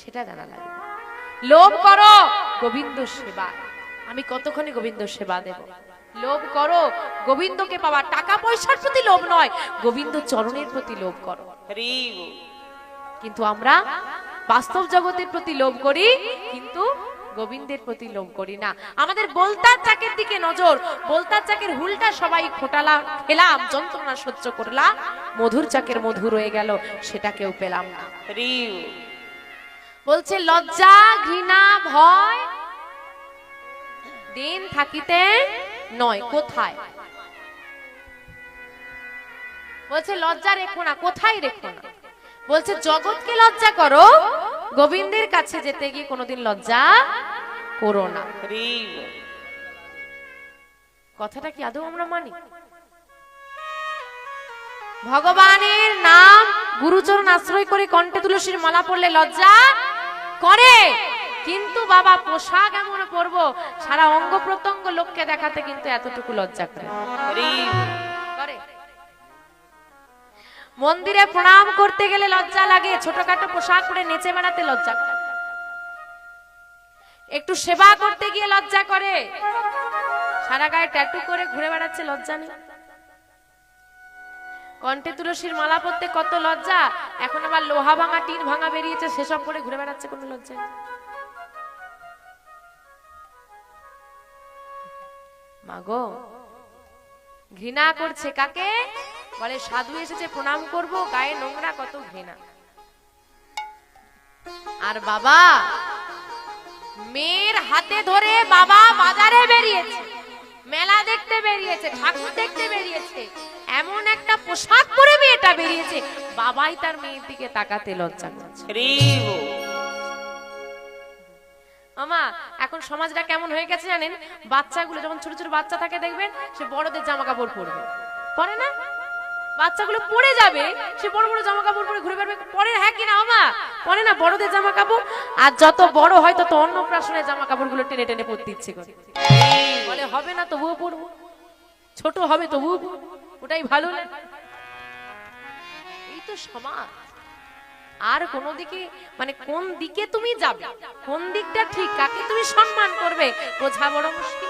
সেটা জানা লাগবে লোভ করো গোবিন্দ সেবা। আমি কতক্ষণে গোবিন্দ সেবা দেব? লোভ করো গোবিন্দকে পাওয়া টাকা পয়সার প্রতি লোভ নয় গোবিন্দ চরণের প্রতি লোভ করো। কিন্তু আমরা বাস্তব জগতের প্রতি লোভ করি কিন্তু গোবিন্দের প্রতি লোভ করি না। আমাদের বলতার চাকের দিকে নজর বলতার চাকের হুলটা সবাই ফোটালাম খেলাম যন্ত্রণা সহ্য করলাম মধুর চাকের মধু রয়ে গেল সেটা কেউ পেলাম না। বলছে, লজ্জা, ঘৃণা, ভয়, দিন থাকিতে নয়, কোথায়? বলছে, লজ্জা রেখো না, কোথায় রেখো না? বলছে, জগৎকে লজ্জা করো, গোবিন্দের কাছে যেতে গিয়ে কোনোদিন লজ্জা করো না। কথাটা কি আদৌ আমরা মানি? ভগবানের নাম গুরুচরণ আশ্রয় করে কণ্ঠে তুলসীর মালা পড়লে লজ্জা করে। কিন্তু বাবা পোশাক এমন পরবো সারা অঙ্গ প্রত্যঙ্গ লোককে দেখাতে কিন্তু এতটুকু লজ্জা করে। করে। মন্দিরে প্রণাম করতে গেলে লজ্জা লাগে ছোটখাটো পোশাক পরে নেচে বেড়াতে লজ্জা করে। একটু সেবা করতে গিয়ে লজ্জা করে। সারা গায়ে ট্যাটু করে ঘুরে বেড়াচ্ছে লজ্জা নেই। কণ্ঠে তুলসীর মালা পরতে কত লজ্জা? এখন আবার লোহা ভাঙা, টিন ভাঙা বেরিয়েছে, সেসব করে ঘুরে বেড়াচ্ছে কোনো লজ্জা মাগো, ঘৃণা করছে কাকে? বলে, সাধু এসেছে, প্রণাম করব, গায়ে নোংরা কত ঘৃণা। আর বাবা, মেয়ের হাতে ধরে বাবা বাজারে বেরিয়েছে। মেলা দেখতে বেরিয়েছে ঠাকুর দেখতে বেরিয়েছে। এমন একটা পোশাক পরে মেয়েটা বেরিয়েছে বাবাই তার মেয়ের দিকে তাকাতে লজ্জা করছে। মামা এখন সমাজটা কেমন হয়ে গেছে জানেন? বাচ্চাগুলো যখন ছোট ছোট বাচ্চা থাকে দেখবেন সে বড়দের জামা কাপড় পরবে। পরে না? বাচ্চাগুলো পরে যাবে, সে বড় বড় জামা কাপড় পরে ঘুরে বেড়াবে। পরে হ্যাঁ কিনা মামা পরে না, বড়দের জামা কাপড় আর যত বড় হয়, তত অন্নপ্রাশনের জামা কাপড়গুলো টেনে টেনে পরতে ইচ্ছে করে। বলে, হবে না, তবুও পরবো। ছোট হবে, তবুও ওটাই ভালো লাগে এই তো সমাজ। আর কোন দিকে মানে কোন দিকে তুমি যাবে? কোন দিকটা ঠিক, কাকে তুমি সম্মান করবে, বোঝা বড় মুশকিল।